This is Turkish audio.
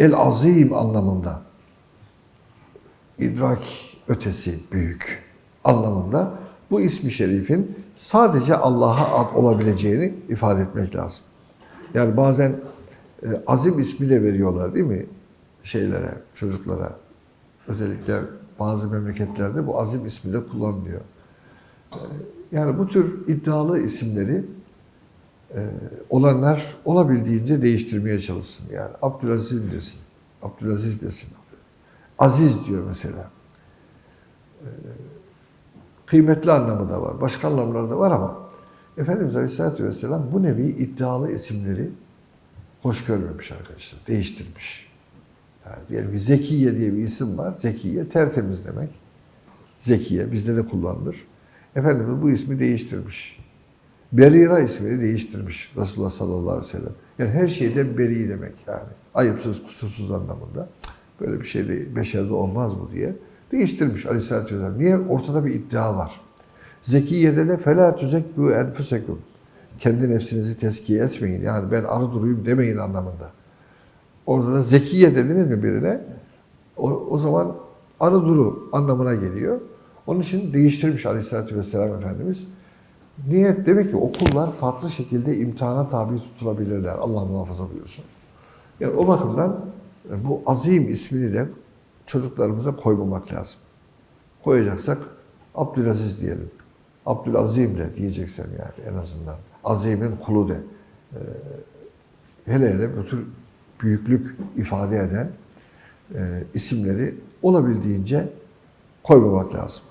el-azim anlamında idrak ötesi büyük anlamında bu ismi şerifin sadece Allah'a ad olabileceğini ifade etmek lazım. Yani bazen e, azim ismi de veriyorlar değil mi şeylere, çocuklara. Özellikle bazı memleketlerde bu azim ismi de kullanılıyor. Yani bu tür iddialı isimleri olanlar olabildiğince değiştirmeye çalışsın. Yani Abdülaziz desin, Abdülaziz desin. Aziz diyor mesela. E, kıymetli anlamı da var, başka anlamları da var ama Efendimiz Aleyhisselatü Vesselam bu nevi iddialı isimleri hoş görmemiş arkadaşlar, değiştirmiş. Yani diyelim ki Zekiye diye bir isim var. Zekiye tertemiz demek. Zekiye bizde de kullanılır. Efendimiz bu ismi değiştirmiş. Berira ismini değiştirmiş Resulullah sallallahu aleyhi ve sellem. Yani her şeyden beri demek yani. Ayıpsız, kusursuz anlamında. Böyle bir şey de beşerde olmaz mı diye değiştirmiş aleyhissalatü vesselam. Niye? Ortada bir iddia var. Zekiye'de de فَلَا تُزَكُّوا اَنْفُسَكُمْ Kendi nefsinizi tezkiye etmeyin. Yani ben arı duruyum demeyin anlamında. Orada da zekiye dediniz mi birine? O, o zaman arı duru anlamına geliyor. Onun için değiştirmiş Aleyhisselatü Vesselam Efendimiz. Niyet demek ki okullar farklı şekilde imtihana tabi tutulabilirler. Allah muhafaza buyursun. Yani o bakımdan e, bu azim ismini de çocuklarımıza koymamak lazım. Koyacaksak Abdülaziz diyelim. Abdülazim de diyeceksen yani en azından. Azimin kulu de. Ee, hele hele bu tür büyüklük ifade eden e, isimleri olabildiğince koymamak lazım.